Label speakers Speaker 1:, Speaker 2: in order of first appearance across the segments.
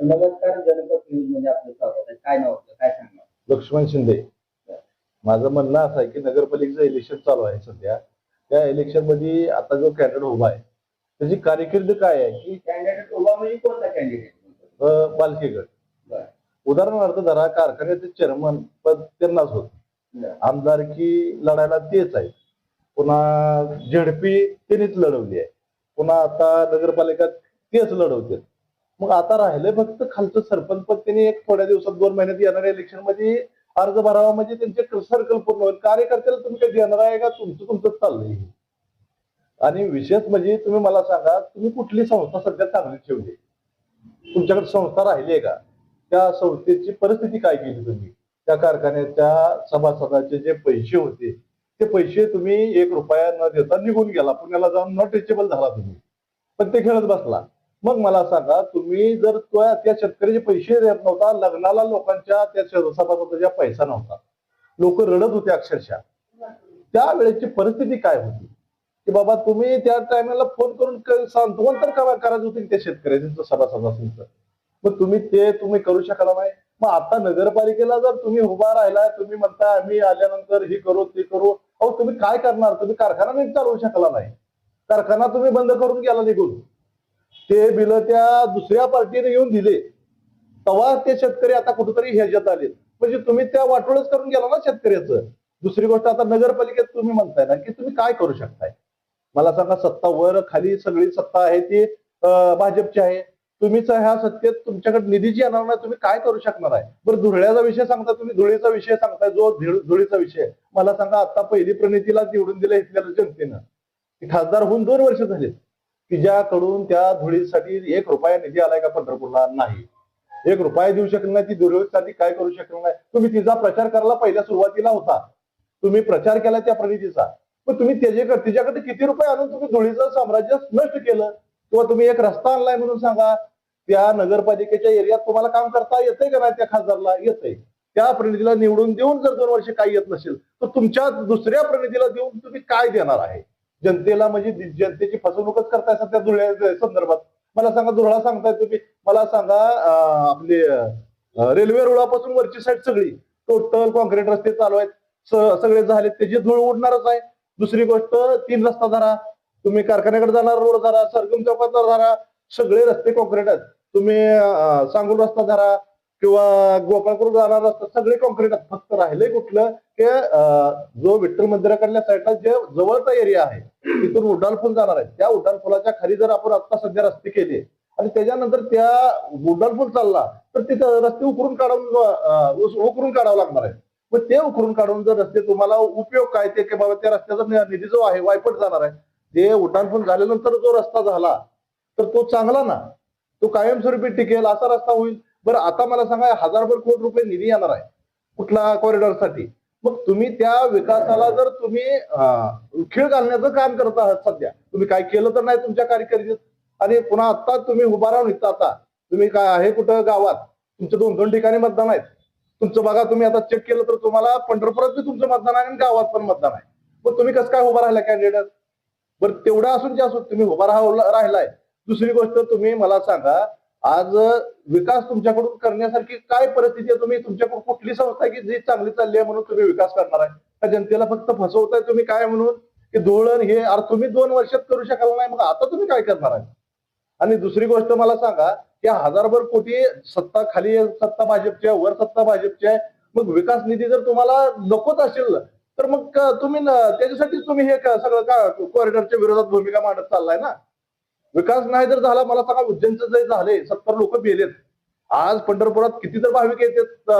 Speaker 1: नमस्कार जनपद न्यूजमध्ये आपलं स्वागत आहे. काय नाव आपलं काय सांगणार?
Speaker 2: लक्ष्मण शिंदे. माझं म्हणणं असं आहे की नगरपालिकेचं इलेक्शन चालू आहे सध्या. त्या इलेक्शनमध्ये आता जो कॅन्डिडेट उभा आहे त्याची कारकीर्द काय आहे? की
Speaker 1: कॅन्डिडेट उभा म्हणजे कोणता कॅन्डिडेट
Speaker 2: अं, बालकीगड.
Speaker 1: बरं.
Speaker 2: उदाहरणार्थ धरा कारखान्याचे चेअरमन पद त्यांनाच होत.
Speaker 1: बरं.
Speaker 2: आमदारकी लढायला तेच आहे. पुन्हा झडपी त्यांनीच लढवली आहे. पुन्हा आता नगरपालिका तेच लढवते मग आता राहिलंय फक्त खालचं सरपंच पद. त्यांनी एक थोड्या दिवसात दोन महिन्यात येणाऱ्या इलेक्शनमध्ये अर्ज भरावा. म्हणजे त्यांचे सर्कल पूर्ण होईल. कार्यकर्त्याला तुम्ही काही देणार आहे का? तुमचं तुमचं चाललंय. आणि विशेष म्हणजे तुम्ही मला सांगा तुम्ही कुठली संस्था सध्या चांगली ठेवली? तुमच्याकडे संस्था राहिली आहे का? त्या संस्थेची परिस्थिती काय केली तुम्ही? त्या कारखान्याच्या सभासदाचे जे पैसे होते ते पैसे तुम्ही एक रुपया न देता निघून गेला. पुण्याला जाऊन नॉट रिचेबल झाला तुम्ही. पण ते खेळत बसला. मग मला सांगा तुम्ही जर त्या त्या शेतकऱ्याचे पैसे देत नव्हता लग्नाला लोकांच्या त्या सभासदाच्या पैसा नव्हता लोक रडत होते अक्षरशः. त्या वेळेची परिस्थिती काय होती? की बाबा तुम्ही त्या टायमाला फोन करून क- सांत्वन तर काय करायचं होतं त्या शेतकऱ्याचं तर मग तुम्ही ते तुम्ही करू शकला नाही. मग आता नगरपालिकेला जर तुम्ही उभा राहिला तुम्ही म्हणता आम्ही आल्यानंतर हे करू ते करू. अहो तुम्ही काय करणार? तुम्ही कारखाना नीट चालवू शकला नाही. कारखाना तुम्ही बंद करून गेला निघून. ते बिल त्या दुसऱ्या पार्टीने येऊन दिले. तेव्हा ते शेतकरी आता कुठेतरी ह्याच्यात आले म्हणजे तुम्ही त्या वाटोळच करून गेला ना शेतकऱ्याचं. दुसरी गोष्ट आता नगरपालिकेत तुम्ही म्हणताय ना की तुम्ही काय करू शकताय? मला सांगा सत्ता वर खाली सगळी सत्ता आहे ती भाजपची आहे. तुम्हीच ह्या सत्तेत तुमच्याकडे निधीची येणार नाही तुम्ही काय करू शकणार आहे? बरं धुळ्याचा विषय सांगता तुम्ही धुळीचा विषय सांगताय जो धुळ- धुळीचा विषय मला सांगा आता पहिली प्रणितीला निवडून दिलं इथल्या जनतेनं. खासदार होऊन दोन वर्ष झाले तिच्याकडून त्या धुळीसाठी एक रुपया निधी आलाय का पंढरपूरला? नाही. एक रुपया देऊ शकत नाही ती धुळीसाठी काय करू शकणार नाही? तुम्ही तिचा प्रचार करायला पहिल्या सुरुवातीला होता. तुम्ही प्रचार केला त्या प्रणितीचा. पण तुम्ही त्याच्याकडे तिच्याकडे किती रुपये आणून तुम्ही धुळीचं साम्राज्य नष्ट केलं? किंवा तुम्ही एक रस्ता आणलाय म्हणून सांगा त्या नगरपालिकेच्या एरियात तुम्हाला काम करता येतंय का नाही त्या खासदारला? येतंय. त्या प्रणितीला निवडून देऊन जर दोन वर्ष काही येत नसेल तर तुमच्या दुसऱ्या प्रणितीला देऊन तुम्ही काय देणार आहे? जनतेला म्हणजे जनतेची फसवणूकच करताय सध्या धुळ्या संदर्भात. मला सांगा धुळा सांगताय तुम्ही. मला सांगा आपली आपले रेल्वे रुळापासून वरची साईड सगळी टोटल कॉन्क्रीट रस्ते चालू आहेत. सगळे झाले त्याची धूळ उडणारच आहे. दुसरी गोष्ट तीन रस्ता धरा. तुम्ही कारखान्याकडे जाणार रोड धरा सरगम चौकात धरा. सगळे रस्ते कॉन्क्रीट आहेत. तुम्ही अं, सांगून रस्ता धरा. किंवा गोपाळपूर जाणार रस्ता सगळे कॉन्क्रीट फक्त राहिले कुठलं की जो विठ्ठल मंदिराकडल्या साईडला जे जवळचा एरिया आहे तिथून उड्डाण पूल जाणार आहे. त्या उड्डाण पुलाच्या खाली जर आपण आता सध्या रस्ते केले आणि त्याच्यानंतर त्या उड्डाण पूल चालला तर तिथं रस्ते उकरून काढून उकरून काढावं लागणार आहे. मग ते उकरून काढून जर रस्ते तुम्हाला उपयोग काय ते की बाबा त्या रस्त्याचा निधी जो आहे वायपट जाणार आहे. ते उड्डाण पूल झाल्यानंतर जो रस्ता झाला तर तो चांगला ना? तो कायमस्वरूपी टिकेल असा रस्ता होईल. बरं आता मला सांगा हजारभर कोटी रुपये निधी येणार आहे कुठला कॉरिडॉरसाठी मग तुम्ही त्या विकासाला जर तुम्ही अं, खीळ घालण्याचं काम करत आहात सध्या तुम्ही काय केलं तर नाही तुमच्या कारकिर्दीत? आणि पुन्हा आता तुम्ही उभा राहून इथं आता तुम्ही काय आहे कुठं गावात? तुमचे दोन दोन ठिकाणी मतदान आहेत. तुमचं बघा तुम्ही आता चेक केलं तर तुम्हाला पंढरपुरात बी तुमचं मतदान आहे आणि गावात पण मतदान आहे. मग तुम्ही कसं काय उभा राहिला कॅन्डिडेट बरं तेवढं असून जे असून तुम्ही उभा राहा राहिलाय. दुसरी गोष्ट तुम्ही मला सांगा आज विकास तुमच्याकडून करण्यासारखी काय परिस्थिती आहे? तुम्ही तुमच्याकडून कुठली संस्था आहे की जी चांगली चालली आहे म्हणून तुम्ही विकास करणार आहे? का जनतेला फक्त फसवताय तुम्ही काय म्हणून? की धोळण हे अरे तुम्ही दोन वर्षात करू शकाल नाही मग आता तुम्ही काय करणार आहे? आणि दुसरी गोष्ट मला सांगा की हजारभर कोटी सत्ता खाली सत्ता भाजपची आहे वर सत्ता भाजपची आहे. मग विकास निधी जर तुम्हाला नकोच असेल तर मग तुम्ही त्याच्यासाठीच तुम्ही हे सगळं का कॉरिडॉरच्या विरोधात भूमिका मांडत चाललाय ना? विकास नाही जर झाला मला सांगा उज्जैनचं जे झाले सत्तर लोक मेलेत आज पंढरपुरात किती तर भाविक येतात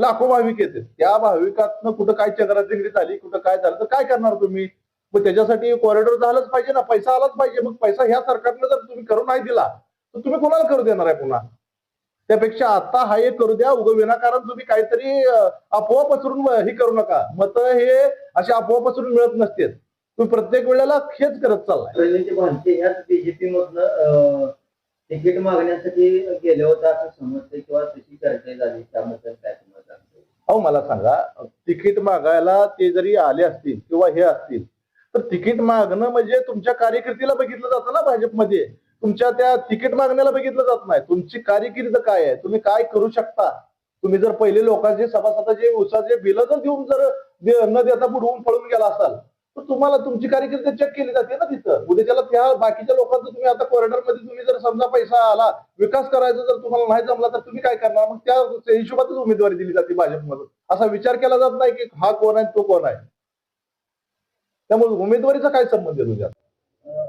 Speaker 2: लाखो भाविक येतात. त्या भाविकातनं कुठं काय चक्राची झाली कुठं काय झालं तर काय करणार तुम्ही? मग त्याच्यासाठी कॉरिडॉर झालंच पाहिजे ना पैसा आलाच पाहिजे. मग पैसा ह्या सरकारनं जर तुम्ही करू नाही दिला तर तुम्ही कोणाला करू देणार आहे पुन्हा? त्यापेक्षा आता हा एक करू द्या उगं विनाकारण तुम्ही काहीतरी अफवा पसरून हे करू नका. मत हे असे अफवा पसरून मिळत नसते तुम्ही प्रत्येक वेळेला हेच करत चाललाय.
Speaker 1: बीजेपी मधनं तिकीट मागण्यासाठी गेले होते असं समजतंय किंवा तशी चर्चा झाली त्याबद्दल काय तुम्हाला
Speaker 2: अहो मला सांगा तिकीट मागायला ते जरी आले असतील किंवा हे असतील तर तिकीट मागणं म्हणजे तुमच्या कार्यकर्तीला बघितलं जातं ना भाजपमध्ये. तुमच्या त्या तिकीट मागण्याला बघितलं जात नाही. तुमची कारकिर्द काय आहे? तुम्ही काय करू शकता? तुम्ही जर पहिले लोकांचे सभासदाचे उसाचे बिलं जर देऊन जर न देता बुडवून पळून गेला असाल तर तुम्हाला तुमची कारकिर्द चेक केली जाते ना तिथं. उद्याच्याला त्या बाकीच्या लोकांचं तुम्ही आता कॉरिडॉरमध्ये तुम्ही जर समजा पैसा आला विकास करायचा जर तुम्हाला नाही जमला तर तुम्ही काय करणार? मग त्या हिशोबातच उमेदवारी दिली जाते भाजपमधून. असा विचार केला जात नाही की हा कोण आहे तो कोण आहे. त्यामुळे उमेदवारीचा काय संबंध आहे तुझ्या
Speaker 1: अं,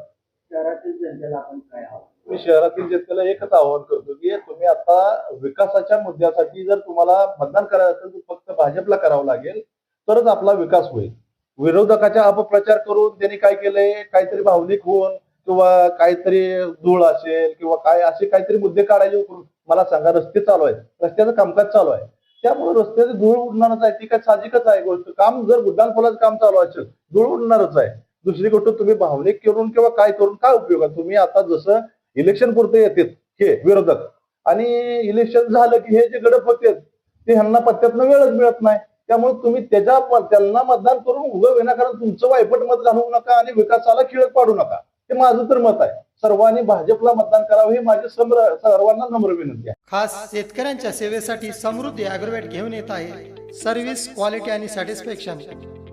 Speaker 1: शहरातील जनतेला आपण काय आव्हान?
Speaker 2: मी शहरातील जनतेला एकच आवाहन करतो की तुम्ही आता विकासाच्या मुद्द्यासाठी जर तुम्हाला मतदान करायचं असेल तर फक्त भाजपला करावं लागेल तरच आपला विकास होईल. विरोधकाच्या अपप्रचार करून त्यांनी काय केलंय? काहीतरी भावनिक होऊन किंवा काहीतरी धूळ असेल किंवा काय असे काहीतरी मुद्दे काढायचे मला सांगा रस्ते चालू आहेत. रस्त्याचं कामकाज चालू आहे. त्यामुळे रस्त्याचे धूळ उडणारच आहे. ती काय साहजिकच आहे गोष्ट. काम जर उड्डाण काम चालू असेल धूळ उडणारच आहे. दुसरी गोष्ट तुम्ही भावनिक करून किंवा काय करून काय उपयोग आहे? तुम्ही आता जसं इलेक्शन पुरते येतात हे विरोधक. आणि इलेक्शन झालं की हे जे गडप होते ते ह्यांना पत्त्यातनं वेळच मिळत नाही. त्यामुळे तुम्ही त्याच्या त्यांना मतदान करून उभं विनाकारण तुमचं वायपट मत घालवू नका आणि विकासाला खिळत पाडू नका. हे माझं तर मत आहे. सर्वांनी भाजपला मतदान करावं हे माझी सम्र सर्वांना नम्र विनंती आहे.
Speaker 3: खास शेतकऱ्यांच्या सेवेसाठी समृद्धी ॲग्रोवेट घेऊन येत आहे. सर्व्हिस क्वालिटी आणि सॅटिस्फॅक्शन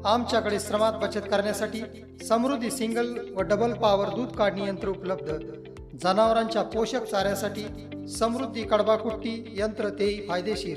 Speaker 3: आमच्याकडे श्रमात बचत करण्यासाठी समृद्धी सिंगल व डबल पॉवर दूध काढणी यंत्र उपलब्ध. जनावरांच्या पोषक चाऱ्यासाठी समृद्धी कडबाकुट्टी यंत्र तेही फायदेशीर.